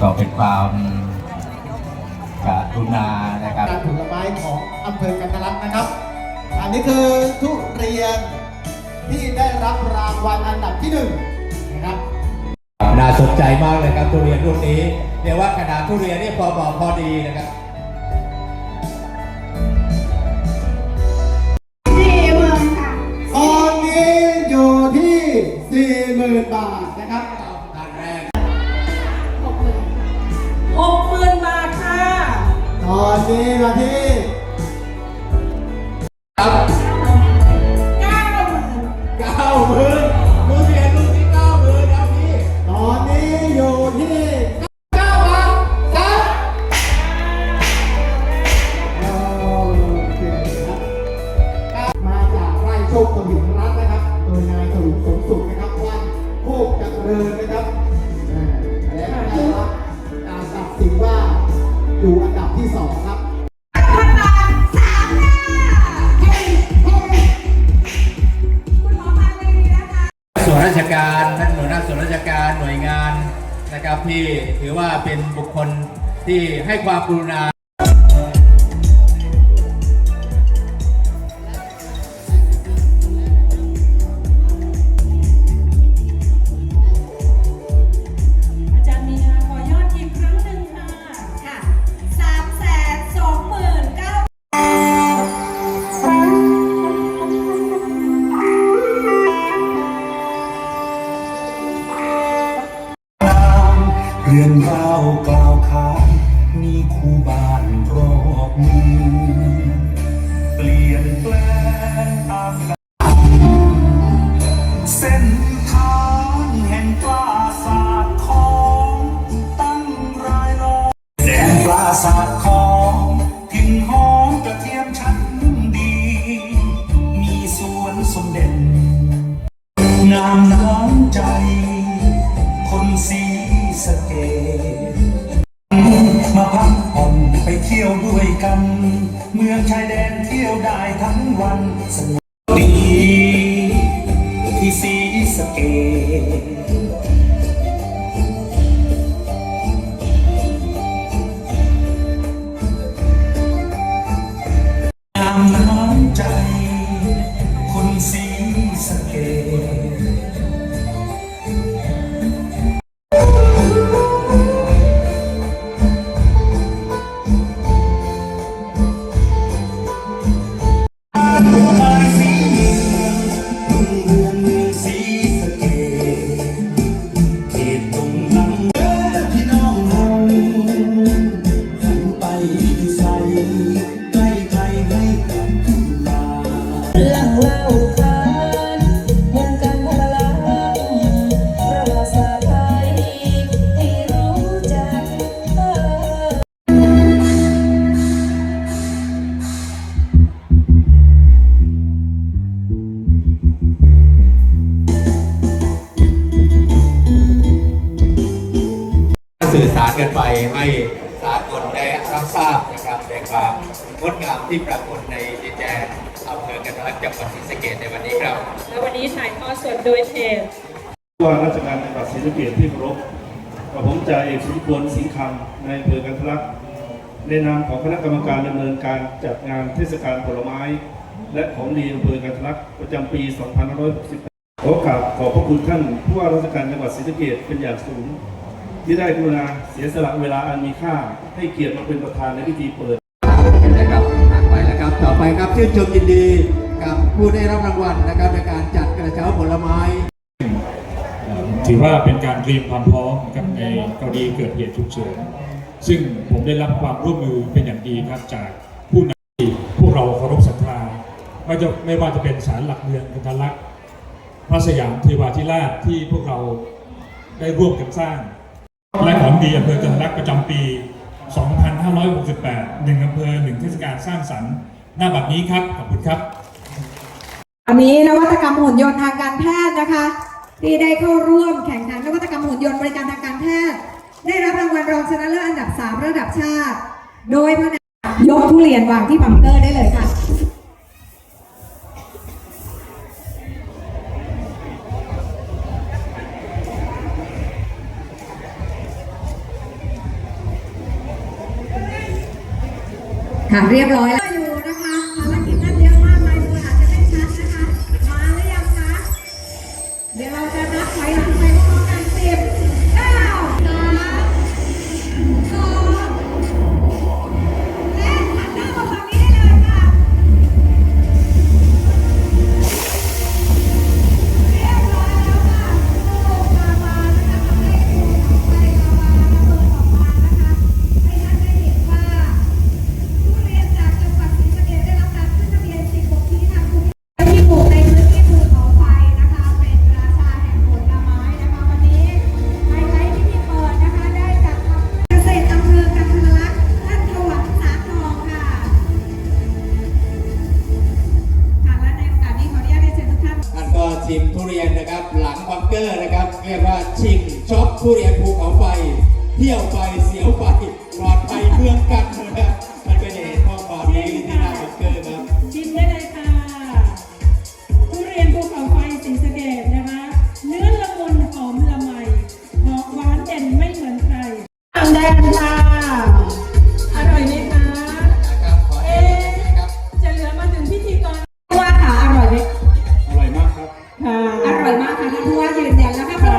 ก็เป็นความกรุณานะครับการผลไม้ของอำเภอกันทะลักนะครับ อันนี้คือทุเรียนที่ได้รับรางวัลอันดับที่หนึ่งนะครับน่าสนใจมากเลยครับทุเรียนรุ่นนี้เรียกว่าขนาดทุเรียนนี่พอบอกพอดีนะครับสี่หมื่นค่ะตอนนี้อยู่ที่สี่หมื่นบาทนะครับท่ ตอนนี้มาที่ครับเก้าหมื่นเก้าหมื่นทุเรียนรุ่นที่เก้าหมื่นครับพี่ตอนนี้อยู่ที่เก้าบาทครับโอเคครับมาจากไร่โชคสมิงรัตน์นะครับ โดยนายสรุปสมสุขนะครับวันโคกเจริญนะครับอ่าและได้รับการตัดสินว่าอยู่อันดับที่สองครับ นะครับที่ถือว่าเป็นบุคคลที่ให้ความกรุณา เรื่องรากล่าวขานมีคู่บ้านรอบมือเปลี่ยนแปลงตามก มาพักผ่อนไปเที่ยวด้วยกัน เมืองชายแดนเที่ยวได้ทั้งวัน สื่อสารกันไปให้สากลได้รับทราบนะครับในความงดงามที่ปรากฏในดินแดนอำเภอกันทะลักจังหวัดศรีสะเกษในวันนี้ครับ และวันนี้ถ่ายทอดสดโดยเพจผู้ว่าราชการจังหวัดศรีสะเกษที่เคารพกับผมจ่าเอกสุริพลสิงห์คำในอำเภอกันทะลักในนามของคณะกรรมการดำเนินการจัดงานเทศกาลผลไม้ และของดีอำเภอกันทะลักประจำปี 2568ขอกราบขอบพระคุณท่านผู้ว่าราชการจังหวัดศรีสะเกษเป็นอย่างสูง ที่ได้กรุณาเสียสละเวลาอันมีค่า ให้เกียรติมาเป็นประธานในพิธีเปิดนะครับถัดไปแล้วครับ ต่อไปครับชื่นชมยินดีกับผู้ได้รับรางวัลนะครับในการจัดกระเช้าผลไม้ถือว่าเป็นการเตรียมความพร้อมนะครับในกรณีเกิดเหตุฉุกเฉินซึ่งผมได้รับความร่วมมือเป็นอย่างดีครับจากผู้นำที่พวกเราเคารพศรัทธาไม่จะไม่ว่าจะเป็นศาลหลักเมืองกันทะลักษณ์พระสยามเทวาธิราชที่พวกเราได้ร่วมกันสร้าง และของดีอำเภอกันทะลักประจำปี 2568หนึ่งอำเภอหนึ่งเทศกาลสร้างสรรค์ หน้าบัดนี้ครับ ขอบคุณครับ อันนี้นวัตกรรมหุ่นยนต์ทางการแพทย์นะคะ ที่ได้เข้าร่วมแข่งขันนวัตกรรมหุ่นยนต์บริการทางการแพทย์ ได้รับรางวัลรองชนะเลิศอันดับ 3 ระดับชาติ โดยพระนายกทุเรียนวางที่บังเกอร์ได้เลยค่ะ เรียบร้อย ยกว่าชิมช็อปผู้เรียนภูเขาไฟเที่ยวไปเสียวไปปลอดภัยเพื่องกันนะครับมันเป็นเหตุข้อความนี้ที่น่าบังเกิดครับชิมได้เลยค่ะ ผู้เรียนภูเขาไฟสีสะเกดนะคะ เนื้อละมุนหอมละไมหอมหวานเด่นไม่เหมือนใครต่งแดนค่ะอร่อยไหมคะจะเหลือมาถึงพิธีกรว่าค่ะอร่อยไหมอร่อยมากครับค่ะอร่อยมากค่ะท่านผู้ว่ายืนยันแล้วค่ะ